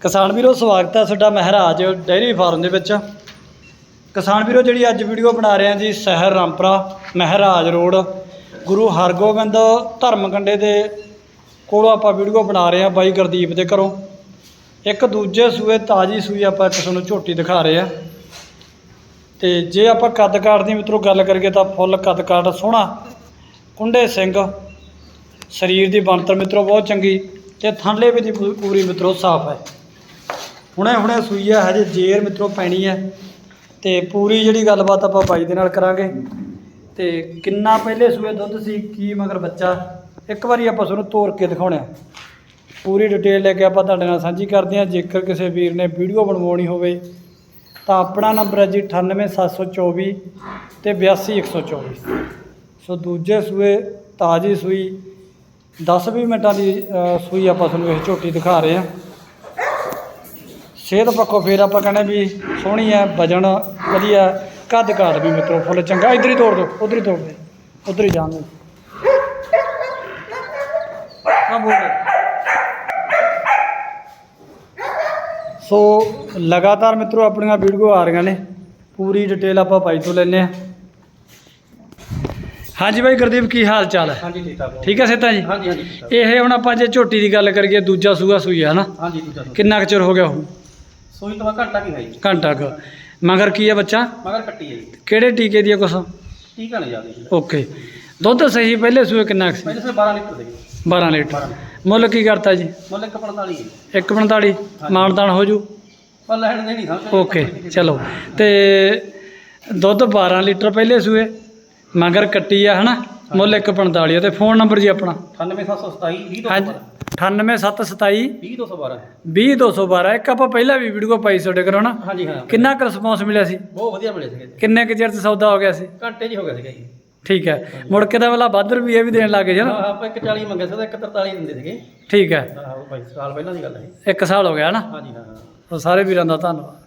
ਕਿਸਾਨ ਵੀਰੋ, ਸਵਾਗਤ ਹੈ ਤੁਹਾਡਾ ਮਹਾਰਾਜ ਡੇਅਰੀ ਫਾਰਮ ਦੇ ਵਿੱਚ। ਕਿਸਾਨ ਵੀਰੋ, ਜਿਹੜੀ ਅੱਜ ਵੀਡੀਓ ਬਣਾ ਰਹੇ ਹਾਂ ਜੀ, ਸ਼ਹਿਰ ਰਾਮਪਰਾ, ਮਹਾਰਾਜ ਰੋਡ। ਗੁਰੂ ਹਰਗੋਬਿੰਦ ਧਰਮ ਕੰਡੇ ਦੇ ਕੋਲੋਂ ਆਪਾਂ ਵੀਡੀਓ ਬਣਾ ਰਹੇ ਹਾਂ ਬਾਈ ਗੁਰਦੀਪ ਦੇ ਘਰੋਂ। ਇੱਕ ਦੂਜੇ ਸੂਏ, ਤਾਜੀ ਸੂਈ ਆਪਾਂ ਇੱਕ ਤੁਹਾਨੂੰ ਝੋਟੀ ਦਿਖਾ ਰਹੇ ਆ ਤੇ ਜੇ ਆਪਾਂ ਕੱਦ ਕਾਠ ਦੀ ਮਿੱਤਰੋ ਗੱਲ ਕਰੀਏ ਤਾਂ ਫੁੱਲ ਕੱਦ ਕਾਠ ਸੋਹਣਾ। ਕੁੰਡੇ ਸਿੰਘ, ਸਰੀਰ ਦੀ ਬਣਤਰ ਮਿੱਤਰੋ ਬਹੁਤ ਚੰਗੀ ਤੇ ਥੱਲੇ ਵੀ ਦੀ ਪੂ- ਪੂਰੀ ਮਿੱਤਰੋ ਸਾਫ਼ ਹੈ। ਹੁਣੇ ਹੁਣੇ ਸੂਈ ਹੈ ਹਜੇ ਜੇਰ ਮਿੱਤਰੋ ਪੈਣੀ ਹੈ ਤੇ ਪੂਰੀ ਜਿਹੜੀ ਗੱਲਬਾਤ ਆਪਾਂ ਬਾਈ ਦੇ ਨਾਲ ਕਰਾਂਗੇ। ਤੇ ਕਿੰਨਾ ਪਹਿਲੇ ਸੂਏ ਦੁੱਧ ਸੀ, ਕੀ ਮਗਰ ਬੱਚਾ? ਇੱਕ ਵਾਰੀ ਆਪਾਂ ਤੁਹਾਨੂੰ ਤੋੜ ਕੇ ਦਿਖਾਉਣਾ ਪੂਰੀ ਡਿਟੇਲ ਲੈ ਕੇ ਆਪਾਂ ਤੁਹਾਡੇ ਨਾਲ ਸਾਂਝੀ ਕਰਦੇ ਹਾਂ ਜੇਕਰ ਕਿਸੇ ਵੀਰ ਨੇ ਵੀਡੀਓ ਬਣਵਾਉਣੀ ਹੋਵੇ, ਤਾਂ ਆਪਣਾ ਨੰਬਰ ਹੈ ਜੀ 98724 ਤੇ 82124 ਸੋ ਦੂਜੇ ਸੂਏ ਤਾਜੀ ਸੂਈ 10-20 ਮਿੰਟਾਂ ਦੀ ਸੂਈ ਆਪਾਂ ਤੁਹਾਨੂੰ ਇਹ ਝੋਟੀ ਦਿਖਾ ਰਹੇ ਹਾਂ ਸਿਹਤ ਪੱਖੋਂ ਫੇਰ ਆਪਾਂ ਕਹਿੰਦੇ ਵੀ ਸੋਹਣੀ ਹੈ ਵਜਨ ਵਧੀਆ ਕੱਦ ਕਾਠ ਵੀ ਮਿੱਤਰੋ ਫੁੱਲ ਚੰਗਾ। ਇੱਧਰ ਹੀ ਤੋੜ ਦਿਓ ਉਧਰ ਹੀ ਤੋੜ ਦੇ ਉਧਰ ਹੀ ਜਾਣ ਦਿਓ। ਆ ਬੋਲ ਸੋ ਲਗਾਤਾਰ ਮਿੱਤਰੋ ਆਪਣੀਆਂ ਵੀਡੀਓ ਆ ਰਹੀਆਂ ਨੇ। ਪੂਰੀ ਡਿਟੇਲ ਆਪਾਂ ਬਾਈ ਤੋਂ ਲੈਣੇ ਆ ਹਾਂਜੀ ਬਾਈ ਗੁਰਦੀਪ ਕੀ ਹਾਲ ਚਾਲ ਹੈ? ਹਾਂਜੀ ਠੀਕ ਠਾਕ। ਠੀਕ ਹੈ ਸੇਤਾ ਜੀ? ਹਾਂਜੀ ਇਹ ਹੁਣ ਆਪਾਂ ਜੇ ਝੋਟੀ ਦੀ ਗੱਲ ਕਰੀਏ ਦੂਜਾ ਸੂਆ ਸੂਈ ਹੈ ਨਾ ਹਾਂਜੀ ਦੂਜਾ ਕਿੰਨਾ ਕੁ ਚਿਰ ਹੋ ਗਿਆ ਉਹ? ਸੂਈ ਤੋਂ ਬਾਅਦ ਘੰਟਾ ਕੀ ਹੈ ਜੀ ਘੰਟਾ ਕੁ। ਮਗਰ ਕੀ ਹੈ ਬੱਚਾ? ਮਗਰ ਕੱਟੀ ਹੈ ਜੀ। ਕਿਹੜੇ ਟੀਕੇ ਦੀ ਹੈ ਕੁਛ? ਟੀਕਾ ਨਹੀਂ ਜਾਂਦੇ ਜੀ। ਓਕੇ। ਦੁੱਧ ਸਹੀ ਪਹਿਲੇ ਸੂਏ ਕਿੰਨਾ ਕੁ ਸੀ? ਪਹਿਲੇ ਸੇ 12 ਲੀਟਰ ਦੇ ਜੀ। 12 ਲੀਟਰ। ਮੁੱਲ ਕੀ ਕਰਤਾ ਜੀ? ਮੁੱਲ 145 ਹੈ 145 ਮਾਨਦਾਨ ਹੋ ਜੂ? ਪਰ ਲੈਣ ਦੇ ਨਹੀਂ ਸਮਝ ਓਕੇ ਚਲੋ। ਤੇ ਦੁੱਧ 12 ਲੀਟਰ ਪਹਿਲੇ ਸੂਏ ਮਗਰ ਕੱਟੀ ਆ ਹਨਾ? ਮੁੱਲ 145 ਆ। ਤੇ ਫੋਨ ਨੰਬਰ ਜੀ ਆਪਣਾ? 98727 20 ਹਾਂਜੀ। 98727 20212 20212 ਇੱਕ ਆਪਾਂ ਪਹਿਲਾਂ ਵੀ ਵੀਡੀਓ ਪਾਈ ਤੁਹਾਡੇ ਘਰੋਂ ਨਾ। ਹਾਂਜੀ ਹਾਂ। ਕਿੰਨਾ ਕੁ ਰਿਸਪੌਂਸ ਮਿਲਿਆ ਸੀ? ਬਹੁਤ ਵਧੀਆ ਮਿਲੇ ਸੀਗੇ। ਜੀ ਕਿੰਨੇ ਕੁ ਚਿਰ 'ਚ ਸੌਦਾ ਹੋ ਗਿਆ ਸੀ? ਘੰਟੇ ਜੀ ਹੋ ਗਿਆ ਸੀਗਾ ਜੀ। ਠੀਕ ਹੈ। ਮੁੜ ਕੇ ਦਾ ਵਾਲਾ ਵੱਧ ਰੁਪਈਏ ਵੀ ਦੇਣ ਲੱਗੇ ਜੀ ਹਾਂ ਨਾ। ਆਪਾਂ 140 ਮੰਗਿਆ ਸੀ ਤਾਂ 143 ਦਿੰਦੇ ਸੀਗੇ। ਠੀਕ ਹੈ। ਹਾਂ ਭਾਈ ਸਾਲ ਪਹਿਲਾਂ ਦੀ ਗੱਲ ਹੈ ਇੱਕ ਸਾਲ ਹੋ ਗਿਆ ਨਾ। ਹਾਂਜੀ ਹਾਂ ਹਾਂ। ਉਹ ਸਾਰੇ ਵੀਰਾਂ ਦਾ ਧੰਨਵਾਦ।